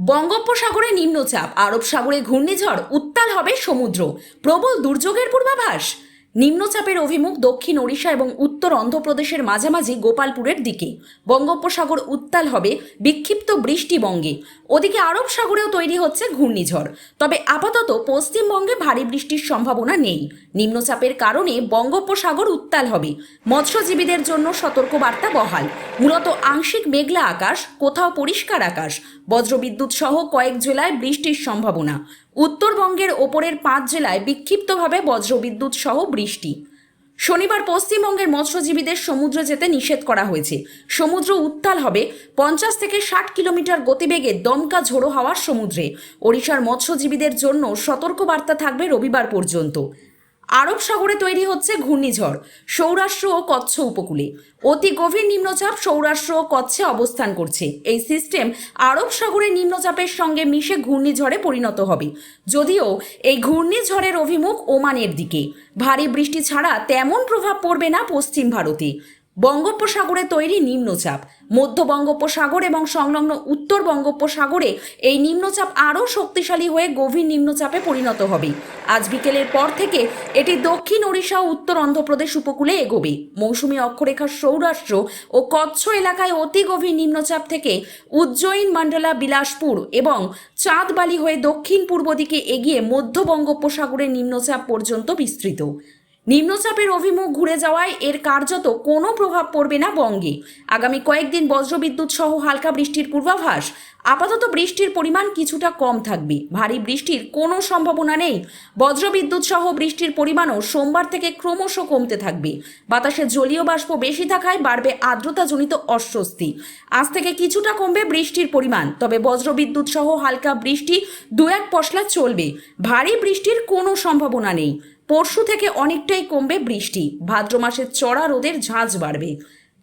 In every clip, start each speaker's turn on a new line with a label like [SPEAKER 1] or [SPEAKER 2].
[SPEAKER 1] বঙ্গোপসাগরে নিম্নচাপ আরব সাগরে ঘূর্ণিঝড় উত্তাল হবে সমুদ্র। প্রবল দুর্যোগের পূর্বাভাস? নিম্নচাপের অভিমুখ দক্ষিণ ওড়িশা এবং উত্তর অন্ধ্রপ্রদেশের মাঝামাঝি গোপালপুরের দিকে। বঙ্গোপসাগর উত্তাল হবে বিক্ষিপ্ত বৃষ্টিবঙ্গে। ওদিকে আরব সাগরেও তৈরি হচ্ছে ঘূর্ণিঝড়। তবে আপাতত পশ্চিমবঙ্গে ভারী বৃষ্টির সম্ভাবনা নেই। নিম্নচাপের কারণে বঙ্গোপসাগর উত্তাল হবে। মৎস্যজীবীদের জন্য সতর্কবার্তা বহাল। মূলত আংশিক মেঘলা আকাশ, কোথাও পরিষ্কার আকাশ। বজ্রবিদ্যুৎ সহ কয়েক জেলায় বৃষ্টির সম্ভাবনা। উত্তরবঙ্গের ওপরের পাঁচ জেলায় বিক্ষিপ্তভাবে বজ্রবিদ্যুৎ সহ বৃষ্টি। শনিবার পশ্চিমবঙ্গের মৎস্যজীবীদের সমুদ্র যেতে নিষেধ করা হয়েছে। সমুদ্র উত্তাল হবে পঞ্চাশ থেকে ষাট কিলোমিটার গতিবেগে দমকা ঝোড়ো হাওয়ার সমুদ্রে। ওড়িশার মৎস্যজীবীদের জন্য সতর্কবার্তা থাকবে রবিবার পর্যন্ত। আরব সাগরে তৈরি হচ্ছে ঘূর্ণিঝড়, সৌরাষ্ট্র ও কচ্ছ উপকূলে। অতি গভীর নিম্নচাপ সৌরাষ্ট্র ও কচ্ছে অবস্থান করছে। এই সিস্টেম আরব সাগরে নিম্নচাপের সঙ্গে মিশে ঘূর্ণিঝড়ে পরিণত হবে। যদিও এই ঘূর্ণিঝড়ের অভিমুখ ওমানের দিকে। ভারী বৃষ্টি ছাড়া তেমন প্রভাব পড়বে না পশ্চিম ভারতে। বঙ্গোপসাগরে তৈরি নিম্নচাপ। মধ্য বঙ্গোপসাগর এবং সংলগ্ন উত্তর বঙ্গোপসাগরে এই নিম্নচাপ আরও শক্তিশালী হয়ে গভীর নিম্নচাপে পরিণত হবে। আজ বিকেলের পর থেকে এটি দক্ষিণ ওড়িশা ও উত্তর অন্ধ্রপ্রদেশ উপকূলে এগোবে। মৌসুমী অক্ষরেখার সৌরাষ্ট্র ও কচ্ছ এলাকায় অতি গভীর নিম্নচাপ থেকে উজ্জয়িন মন্ডলা, বিলাসপুর এবং চাঁদবালি হয়ে দক্ষিণ পূর্ব দিকে এগিয়ে মধ্য বঙ্গোপসাগরের নিম্নচাপ পর্যন্ত বিস্তৃত। নিম্নচাপের অভিমুখ ঘুরে যাওয়ায় এর কার্যত কোনো প্রভাব পড়বে না বঙ্গে। আগামী কয়েকদিন বজ্রবিদ্যুৎ সহ হালকা বৃষ্টির পূর্বাভাস। আপাতত বৃষ্টির পরিমাণ কিছুটা কম থাকবে। ভারী বৃষ্টির কোনো সম্ভাবনা নেই। বজ্রবিদ্যুৎ সহ বৃষ্টির পরিমাণও সোমবার থেকে ক্রমশ কমতে থাকবে। বাতাসে জলীয় বাষ্প বেশি থাকায় বাড়বে আর্দ্রতাজনিত অস্বস্তি। আজ থেকে কিছুটা কমবে বৃষ্টির পরিমাণ, তবে বজ্রবিদ্যুৎ সহ হালকা বৃষ্টি দু এক পশলা চলবে। ভারী বৃষ্টির কোনো সম্ভাবনা নেই। পরশু থেকে অনেকটাই কমবে বৃষ্টি। ভাদ্র মাসের চড়া রোদের ঝাঁঝ বাড়বে।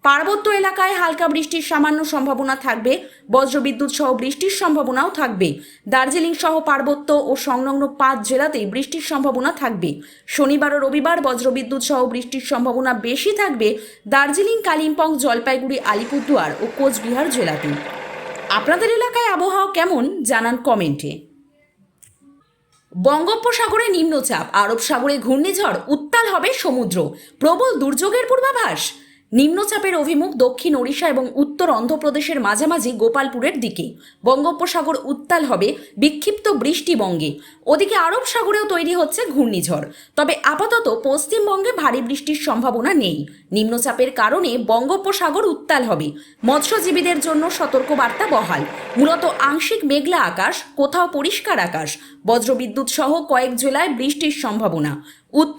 [SPEAKER 1] পার্বত্য এলাকায় হালকা বৃষ্টির সামান্য সম্ভাবনা থাকবে। বজ্রবিদ্যুৎ সহ বৃষ্টির সম্ভাবনাও থাকবে। দার্জিলিং সহ পার্বত্য ও সংলগ্ন পাঁচ জেলাতেই বৃষ্টির সম্ভাবনা থাকবে। শনিবার ও রবিবার বজ্রবিদ্যুৎ সহ বৃষ্টির সম্ভাবনা বেশি থাকবে দার্জিলিং, কালিম্পং, জলপাইগুড়ি, আলিপুরদুয়ার ও কোচবিহার জেলাতে আপনাদের এলাকায় আবহাওয়া কেমন জানান কমেন্টে। বঙ্গোপসাগরে নিম্নচাপ আরব সাগরে ঘূর্ণিঝড় উত্তাল হবে সমুদ্র। প্রবল দুর্যোগের পূর্বাভাস? নিম্নচাপের অভিমুখ দক্ষিণ ওড়িশা এবং উত্তর অন্ধ্রপ্রদেশের মাঝামাঝি গোপালপুরের দিকে। বঙ্গোপসাগর উত্তাল হবে বিক্ষিপ্ত বৃষ্টিবঙ্গে। ওদিকে আরব সাগরেও তৈরি হচ্ছে ঘূর্ণিঝড়। তবে আপাতত পশ্চিমবঙ্গে ভারী বৃষ্টির সম্ভাবনা নেই। নিম্নচাপের কারণে বঙ্গোপসাগর উত্তাল হবে। মৎস্যজীবীদের জন্য সতর্কবার্তা বহাল। মূলত আংশিক মেঘলা আকাশ, কোথাও পরিষ্কার আকাশ। বজ্রবিদ্যুৎ সহ কয়েক জেলায় বৃষ্টির সম্ভাবনা। উত্তর